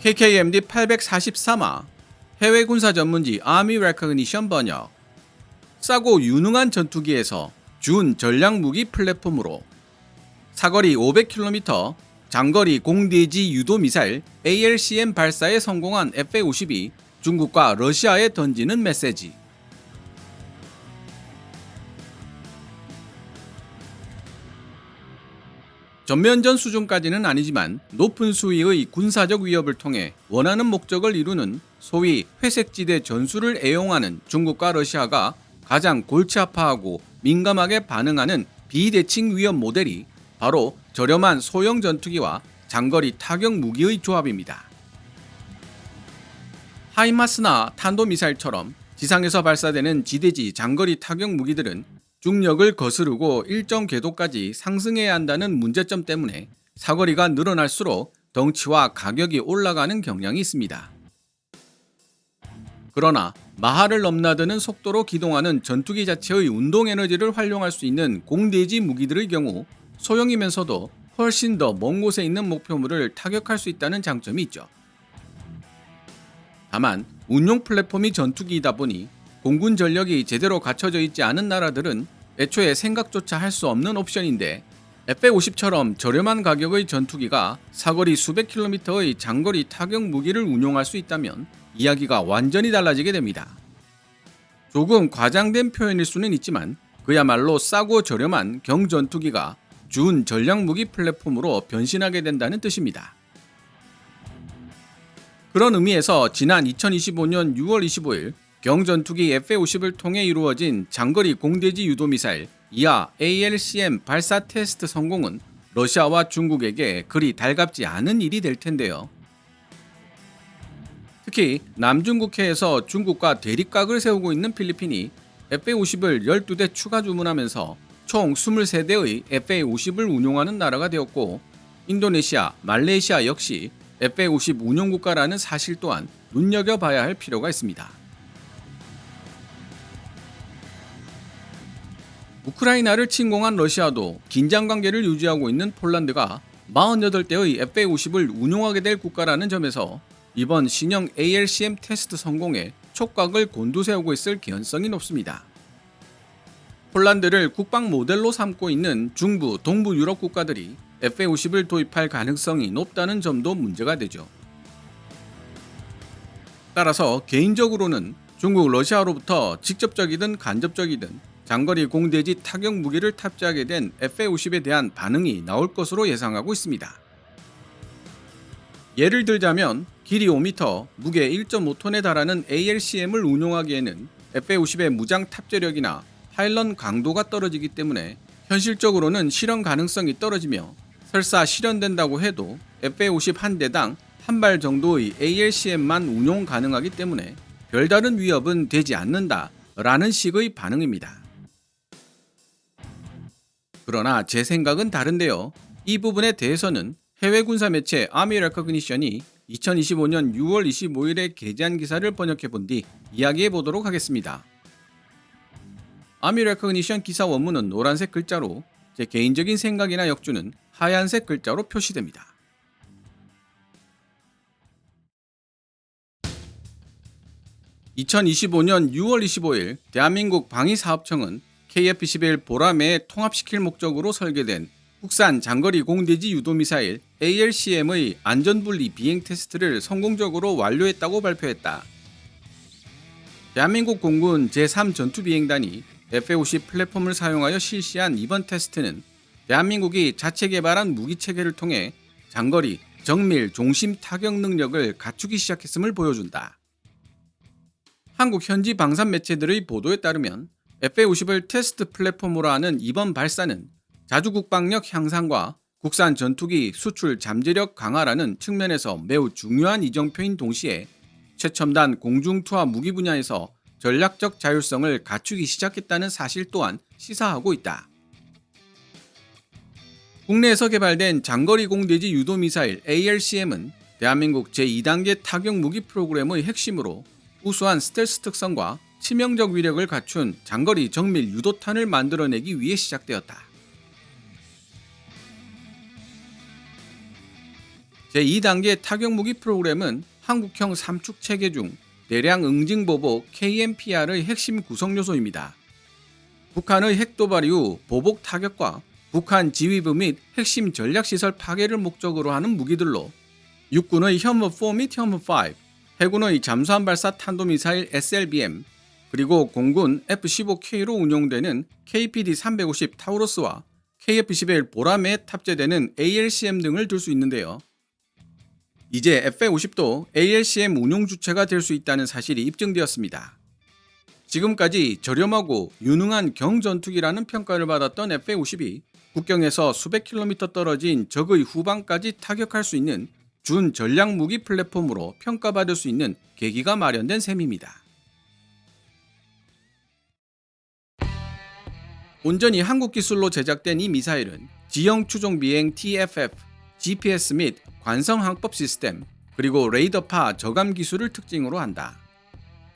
KKMD 843화 해외 군사 전문지 아미 레커그니션 번역. 싸고 유능한 전투기에서 준 전략 무기 플랫폼으로. 사거리 500km 장거리 공대지 유도 미사일 ALCM 발사에 성공한 F-52 중국과 러시아에 던지는 메시지 전면전 수준까지는 아니지만 높은 수위의 군사적 위협을 통해 원하는 목적을 이루는 소위 회색지대 전술을 애용하는 중국과 러시아가 가장 골치 아파하고 민감하게 반응하는 비대칭 위협 모델이 바로 저렴한 소형 전투기와 장거리 타격 무기의 조합입니다. 하이마스나 탄도미사일처럼 지상에서 발사되는 지대지 장거리 타격 무기들은 중력을 거스르고 일정 궤도까지 상승해야 한다는 문제점 때문에 사거리가 늘어날수록 덩치와 가격이 올라가는 경향이 있습니다. 그러나 마하를 넘나드는 속도로 기동하는 전투기 자체의 운동 에너지를 활용할 수 있는 공대지 무기들의 경우 소형이면서도 훨씬 더 먼 곳에 있는 목표물을 타격할 수 있다는 장점이 있죠. 다만 운용 플랫폼이 전투기이다 보니 공군 전력이 제대로 갖춰져 있지 않은 나라들은 애초에 생각조차 할 수 없는 옵션인데 F-50처럼 저렴한 가격의 전투기가 사거리 수백 킬로미터의 장거리 타격 무기를 운용할 수 있다면 이야기가 완전히 달라지게 됩니다. 조금 과장된 표현일 수는 있지만 그야말로 싸고 저렴한 경전투기가 준 전략무기 플랫폼으로 변신하게 된다는 뜻입니다. 그런 의미에서 지난 2025년 6월 25일 경전투기 F-50을 통해 이루어진 장거리 공대지 유도 미사일 이하 ALCM 발사 테스트 성공은 러시아와 중국에게 그리 달갑지 않은 일이 될 텐데요. 특히 남중국해에서 중국과 대립각을 세우고 있는 필리핀이 FA-50을 12대 추가 주문하면서 총 23대의 FA-50을 운용하는 나라가 되었고 인도네시아, 말레이시아 역시 FA-50 운용 국가라는 사실 또한 눈여겨봐야 할 필요가 있습니다. 우크라이나를 침공한 러시아도 긴장 관계를 유지하고 있는 폴란드가 48대의 FA-50을 운용하게 될 국가라는 점에서 이번 신형 ALCM 테스트 성공에 촉각을 곤두세우고 있을 개연성이 높습니다. 폴란드를 국방 모델로 삼고 있는 중부, 동부 유럽 국가들이 FA-50을 도입할 가능성이 높다는 점도 문제가 되죠. 따라서 개인적으로는 중국, 러시아로부터 직접적이든 간접적이든 장거리 공대지 타격 무기를 탑재하게 된 FA-50에 대한 반응이 나올 것으로 예상하고 있습니다. 예를 들자면 길이 5m, 무게 1.5톤에 달하는 ALCM을 운용하기에는 FA-50의 무장 탑재력이나 파일런 강도가 떨어지기 때문에 현실적으로는 실현 가능성이 떨어지며 설사 실현된다고 해도 FA-50 한 대당 한 발 정도의 ALCM만 운용 가능하기 때문에 별다른 위협은 되지 않는다 라는 식의 반응입니다. 그러나 제 생각은 다른데요. 이 부분에 대해서는 해외 군사 매체 아미 레커그니션이 2025년 6월 25일에 게재한 기사를 번역해 본 뒤 이야기해 보도록 하겠습니다. 아미 레커그니션 기사 원문은 노란색 글자로 제 개인적인 생각이나 역주는 하얀색 글자로 표시됩니다. (2025년 6월 25일) 대한민국 방위사업청은 KF-11 보라매에 통합시킬 목적으로 설계된 국산 장거리 공대지 유도미사일 ALCM의 안전분리 비행 테스트를 성공적으로 완료했다고 발표했다. 대한민국 공군 제3전투비행단이 F-50 플랫폼을 사용하여 실시한 이번 테스트는 대한민국이 자체 개발한 무기 체계를 통해 장거리, 정밀, 종심 타격 능력을 갖추기 시작했음을 보여준다. 한국 현지 방산 매체들의 보도에 따르면 FA-50을 테스트 플랫폼으로 하는 이번 발사는 자주 국방력 향상과 국산 전투기 수출 잠재력 강화라는 측면에서 매우 중요한 이정표인 동시에 최첨단 공중투하 무기 분야에서 전략적 자율성을 갖추기 시작했다는 사실 또한 시사하고 있다. 국내에서 개발된 장거리 공대지 유도 미사일 ALCM은 대한민국 제2단계 타격 무기 프로그램의 핵심으로 우수한 스텔스 특성과 치명적 위력을 갖춘 장거리 정밀 유도탄을 만들어내기 위해 시작되었다. 제2단계 타격무기 프로그램은 한국형 삼축 체계 중 대량 응징 보복 KMPR의 핵심 구성 요소입니다. 북한의 핵도발 이후 보복 타격과 북한 지휘부 및 핵심 전략시설 파괴를 목적으로 하는 무기들로 육군의 현무 4 및 현무 5, 해군의 잠수함 발사 탄도미사일 SLBM, 그리고 공군 F-15K로 운용되는 KPD-350 타우로스와 KF-11 보람에 탑재되는 ALCM 등을 들 수 있는데요. 이제 F-50도 ALCM 운용 주체가 될 수 있다는 사실이 입증되었습니다. 지금까지 저렴하고 유능한 경전투기라는 평가를 받았던 F-50이 국경에서 수백 킬로미터 떨어진 적의 후방까지 타격할 수 있는 준 전략 무기 플랫폼으로 평가받을 수 있는 계기가 마련된 셈입니다. 온전히 한국 기술로 제작된 이 미사일은 지형 추종 비행 TFF, GPS 및 관성 항법 시스템, 그리고 레이더파 저감 기술을 특징으로 한다.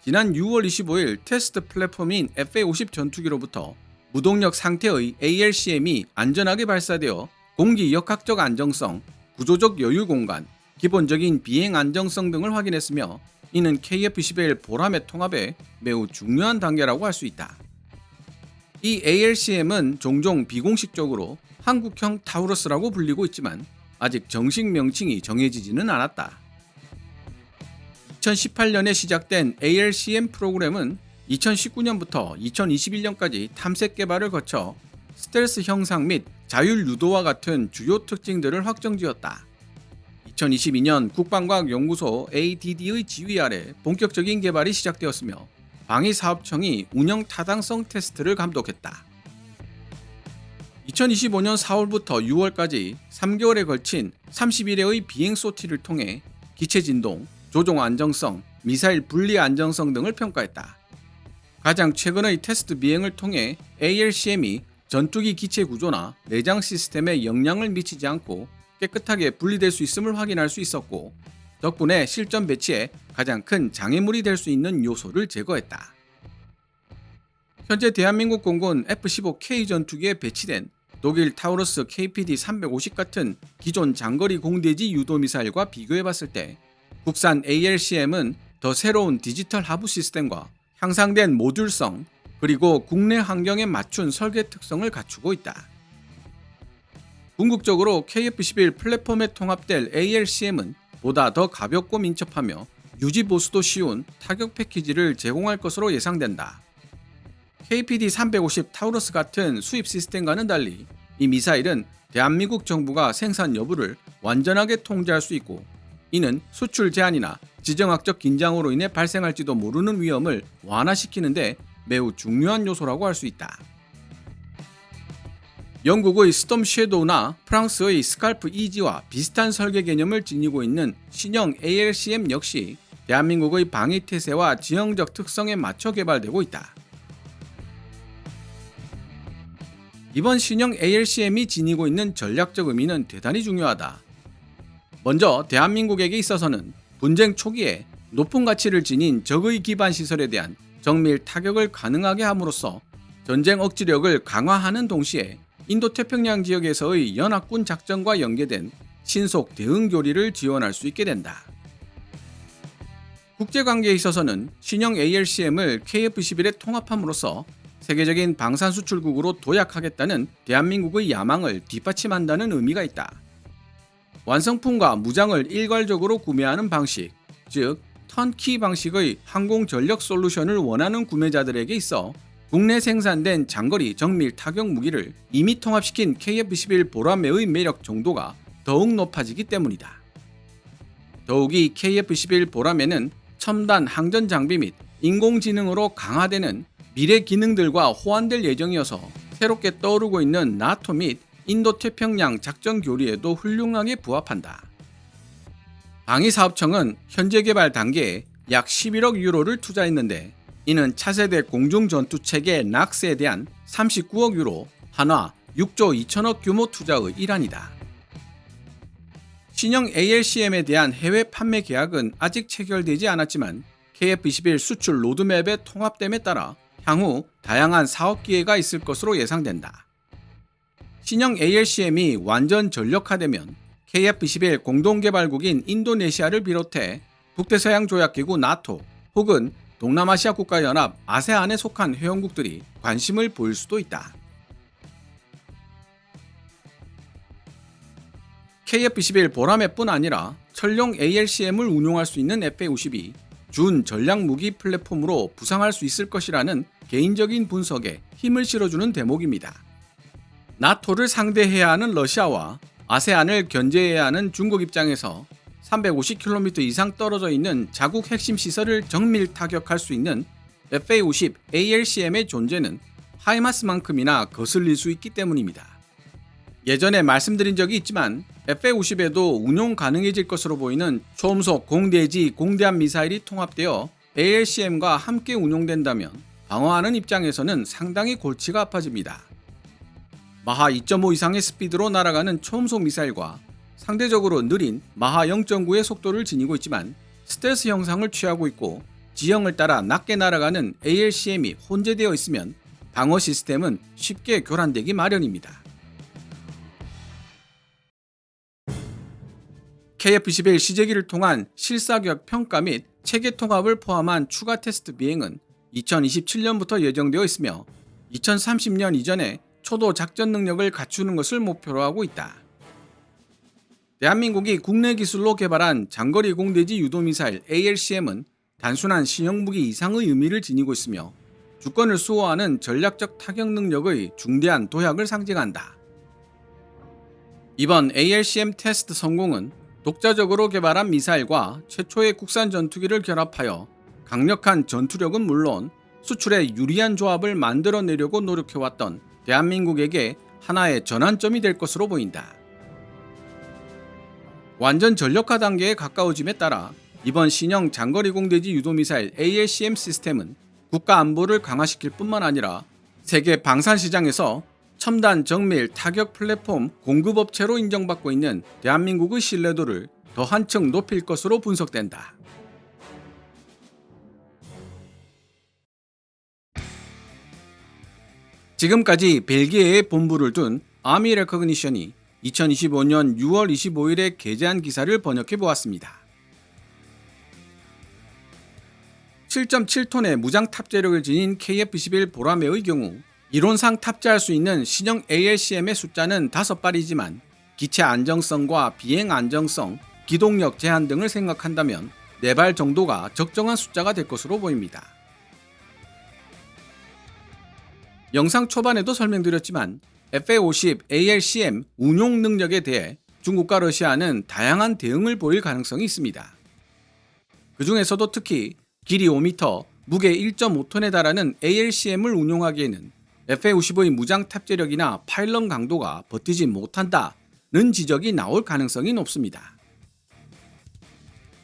지난 6월 25일 테스트 플랫폼인 FA-50 전투기로부터 무동력 상태의 ALCM이 안전하게 발사되어 공기 역학적 안정성, 구조적 여유 공간, 기본적인 비행 안정성 등을 확인했으며 이는 KF-11 보람의 통합에 매우 중요한 단계라고 할 수 있다. 이 ALCM은 종종 비공식적으로 한국형 타우러스라고 불리고 있지만 아직 정식 명칭이 정해지지는 않았다. 2018년에 시작된 ALCM 프로그램은 2019년부터 2021년까지 탐색 개발을 거쳐 스텔스 형상 및 자율 유도와 같은 주요 특징들을 확정지었다. 2022년 국방과학연구소 ADD의 지휘 아래 본격적인 개발이 시작되었으며 방위사업청이 운영 타당성 테스트를 감독했다. 2025년 4월부터 6월까지 3개월에 걸친 31회의 비행 소티를 통해 기체 진동, 조종 안정성, 미사일 분리 안정성 등을 평가했다. 가장 최근의 테스트 비행을 통해 ALCM이 전투기 기체 구조나 내장 시스템에 영향을 미치지 않고 깨끗하게 분리될 수 있음을 확인할 수 있었고 덕분에 실전 배치에 가장 큰 장애물이 될 수 있는 요소를 제거했다. 현재 대한민국 공군 F-15K 전투기에 배치된 독일 타우러스 KPD-350 같은 기존 장거리 공대지 유도 미사일과 비교해 봤을 때 국산 ALCM은 더 새로운 디지털 하부 시스템과 향상된 모듈성 그리고 국내 환경에 맞춘 설계 특성을 갖추고 있다. 궁극적으로 KF-11 플랫폼에 통합될 ALCM은 보다 더 가볍고 민첩하며 유지 보수도 쉬운 타격 패키지를 제공할 것으로 예상된다. KPD-350 타우러스 같은 수입 시스템과는 달리 이 미사일은 대한민국 정부가 생산 여부를 완전하게 통제할 수 있고 이는 수출 제한이나 지정학적 긴장으로 인해 발생할지도 모르는 위험을 완화시키는데 매우 중요한 요소라고 할 수 있다. 영국의 스톰 섀도우나 프랑스의 스칼프 이지와 비슷한 설계 개념을 지니고 있는 신형 ALCM 역시 대한민국의 방위 태세와 지형적 특성에 맞춰 개발되고 있다. 이번 신형 ALCM이 지니고 있는 전략적 의미는 대단히 중요하다. 먼저 대한민국에게 있어서는 분쟁 초기에 높은 가치를 지닌 적의 기반 시설에 대한 정밀 타격을 가능하게 함으로써 전쟁 억지력을 강화하는 동시에 인도 태평양 지역에서의 연합군 작전과 연계된 신속 대응 교리를 지원할 수 있게 된다. 국제 관계에 있어서는 신형 ALCM을 KF-11에 통합함으로써 세계적인 방산 수출국으로 도약하겠다는 대한민국의 야망을 뒷받침한다는 의미가 있다. 완성품과 무장을 일괄적으로 구매하는 방식, 즉 턴키 방식의 항공 전력 솔루션을 원하는 구매자들에게 있어 국내 생산된 장거리 정밀 타격 무기를 이미 통합시킨 KF-11 보라매의 매력 정도가 더욱 높아지기 때문이다. 더욱이 KF-11 보라매는 첨단 항전 장비 및 인공지능으로 강화되는 미래 기능들과 호환될 예정이어서 새롭게 떠오르고 있는 나토 및 인도 태평양 작전 교리에도 훌륭하게 부합한다. 방위사업청은 현재 개발 단계에 약 11억 유로를 투자했는데 이는 차세대 공중 전투 체계 낙스에 대한 39억 유로, 한화 6조 2천억 규모 투자의 일환이다. 신형 ALCM에 대한 해외 판매 계약은 아직 체결되지 않았지만 KF-21 수출 로드맵의 통합됨에 따라 향후 다양한 사업 기회가 있을 것으로 예상된다. 신형 ALCM이 완전 전력화되면 KF-21 공동개발국인 인도네시아를 비롯해 북대서양 조약기구 나토 혹은 동남아시아 국가연합 아세안에 속한 회원국들이 관심을 보일 수도 있다. KF-21 보라매뿐 아니라 철룡 ALCM을 운용할 수 있는 FA-52 준 전략 무기 플랫폼으로 부상할 수 있을 것이라는 개인적인 분석에 힘을 실어주는 대목입니다. 나토를 상대해야 하는 러시아와 아세안을 견제해야 하는 중국 입장에서 350km 이상 떨어져 있는 자국 핵심 시설을 정밀 타격할 수 있는 FA-50 ALCM의 존재는 하이마스만큼이나 거슬릴 수 있기 때문입니다. 예전에 말씀드린 적이 있지만 FA-50에도 운용 가능해질 것으로 보이는 초음속 공대지 공대함 미사일이 통합되어 ALCM과 함께 운용된다면 방어하는 입장에서는 상당히 골치가 아파집니다. 마하 2.5 이상의 스피드로 날아가는 초음속 미사일과 상대적으로 느린 마하 0.9의 속도를 지니고 있지만 스텔스 형상을 취하고 있고 지형을 따라 낮게 날아가는 ALCM이 혼재되어 있으면 방어 시스템은 쉽게 교란되기 마련입니다. KF-21 시제기를 통한 실사격 평가 및 체계 통합을 포함한 추가 테스트 비행은 2027년부터 예정되어 있으며 2030년 이전에 초도 작전 능력을 갖추는 것을 목표로 하고 있다. 대한민국이 국내 기술로 개발한 장거리 공대지 유도미사일 ALCM은 단순한 신형 무기 이상의 의미를 지니고 있으며 주권을 수호하는 전략적 타격 능력의 중대한 도약을 상징한다. 이번 ALCM 테스트 성공은 독자적으로 개발한 미사일과 최초의 국산 전투기를 결합하여 강력한 전투력은 물론 수출에 유리한 조합을 만들어내려고 노력해왔던 대한민국에게 하나의 전환점이 될 것으로 보인다. 완전 전력화 단계에 가까워짐에 따라 이번 신형 장거리 공대지 유도미사일 ALCM 시스템은 국가 안보를 강화시킬 뿐만 아니라 세계 방산 시장에서 첨단 정밀 타격 플랫폼 공급업체로 인정받고 있는 대한민국의 신뢰도를 더 한층 높일 것으로 분석된다. 지금까지 벨기에에 본부를 둔 아미 레커그니션이 2025년 6월 25일에 게재한 기사를 번역해 보았습니다. 7.7톤의 무장 탑재력을 지닌 KF-21 보라매의 경우 이론상 탑재할 수 있는 신형 ALCM의 숫자는 5발이지만 기체 안정성과 비행 안정성, 기동력 제한 등을 생각한다면 4발 정도가 적정한 숫자가 될 것으로 보입니다. 영상 초반에도 설명드렸지만 FA-50 ALCM 운용 능력에 대해 중국과 러시아는 다양한 대응을 보일 가능성이 있습니다. 그 중에서도 특히 길이 5m, 무게 1.5톤에 달하는 ALCM을 운용하기에는 FA-50의 무장 탑재력이나 파일럿 강도가 버티지 못한다는 지적이 나올 가능성이 높습니다.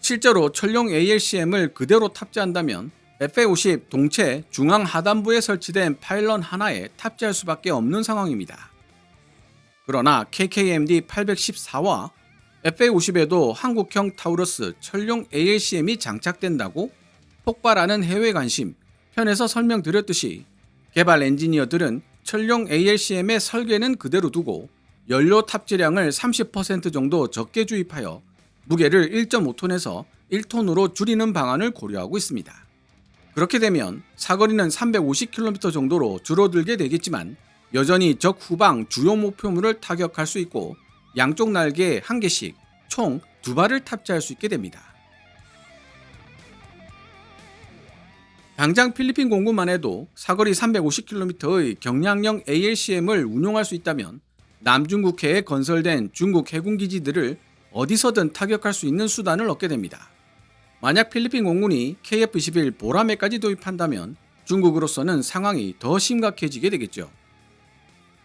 실제로 철룡 ALCM을 그대로 탑재한다면 FA-50 동체 중앙 하단부에 설치된 파일럿 하나에 탑재할 수밖에 없는 상황입니다. 그러나 KKMD 814와 FA-50에도 한국형 타우러스 철룡 ALCM이 장착된다고 폭발하는 해외 관심 편에서 설명드렸듯이 개발 엔지니어들은 철룡 ALCM의 설계는 그대로 두고 연료 탑재량을 30% 정도 적게 주입하여 무게를 1.5톤에서 1톤으로 줄이는 방안을 고려하고 있습니다. 그렇게 되면 사거리는 350km 정도로 줄어들게 되겠지만 여전히 적 후방 주요 목표물을 타격할 수 있고 양쪽 날개에 한 개씩 총 두 발을 탑재할 수 있게 됩니다. 당장 필리핀 공군만 해도 사거리 350km의 경량형 ALCM을 운용할 수 있다면 남중국해에 건설된 중국 해군 기지들을 어디서든 타격할 수 있는 수단을 얻게 됩니다. 만약 필리핀 공군이 KF-21 보라매까지 도입한다면 중국으로서는 상황이 더 심각해지게 되겠죠.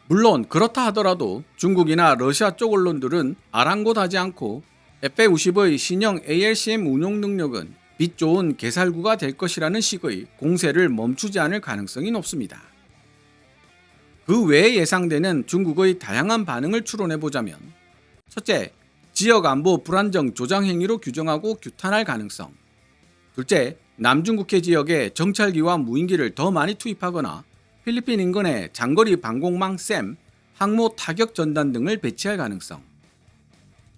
물론 그렇다 하더라도 중국이나 러시아 쪽 언론들은 아랑곳하지 않고 FA-50의 신형 ALCM 운용 능력은 빛 좋은 개살구가 될 것이라는 식의 공세를 멈추지 않을 가능성이 높습니다. 그 외에 예상되는 중국의 다양한 반응을 추론해 보자면 첫째, 지역 안보 불안정 조장 행위로 규정하고 규탄할 가능성. 둘째, 남중국해 지역에 정찰기와 무인기를 더 많이 투입하거나 필리핀 인근에 장거리 방공망 샘, 항모 타격 전단 등을 배치할 가능성.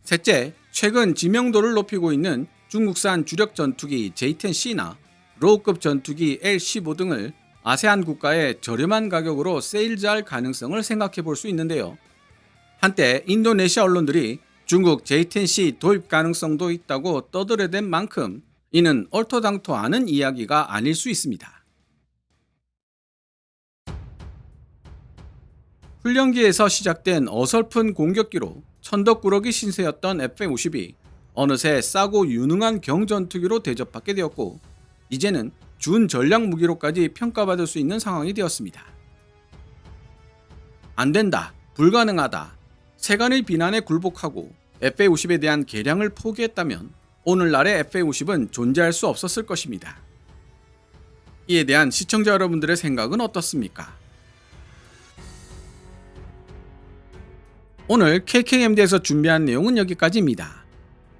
셋째, 최근 지명도를 높이고 있는 중국산 주력 전투기 J-10C나 로우급 전투기 L-15 등을 아세안 국가에 저렴한 가격으로 세일즈할 가능성을 생각해 볼 수 있는데요. 한때 인도네시아 언론들이 중국 J-10C 도입 가능성도 있다고 떠들어댄 만큼 이는 얼토당토 않은 이야기가 아닐 수 있습니다. 훈련기에서 시작된 어설픈 공격기로 천덕꾸러기 신세였던 F-50이 어느새 싸고 유능한 경전투기로 대접받게 되었고 이제는 준 전략 무기로까지 평가받을 수 있는 상황이 되었습니다. 안 된다, 불가능하다, 세간의 비난에 굴복하고 F-50에 대한 개량을 포기했다면 오늘날의 F-50은 존재할 수 없었을 것입니다. 이에 대한 시청자 여러분들의 생각은 어떻습니까? 오늘 KKMD에서 준비한 내용은 여기까지입니다.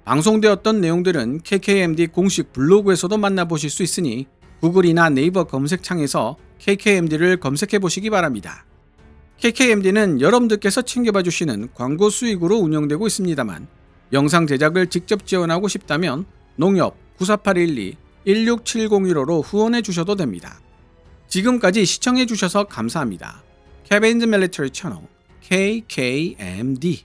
방송되었던 내용들은 KKMD 공식 블로그에서도 만나보실 수 있으니 구글이나 네이버 검색창에서 KKMD를 검색해 보시기 바랍니다. KKMD는 여러분들께서 챙겨봐 주시는 광고 수익으로 운영되고 있습니다만 영상 제작을 직접 지원하고 싶다면 농협 948112 16701호로 후원해 주셔도 됩니다. 지금까지 시청해 주셔서 감사합니다. 케빈즈 멜리터리 채널 KKMD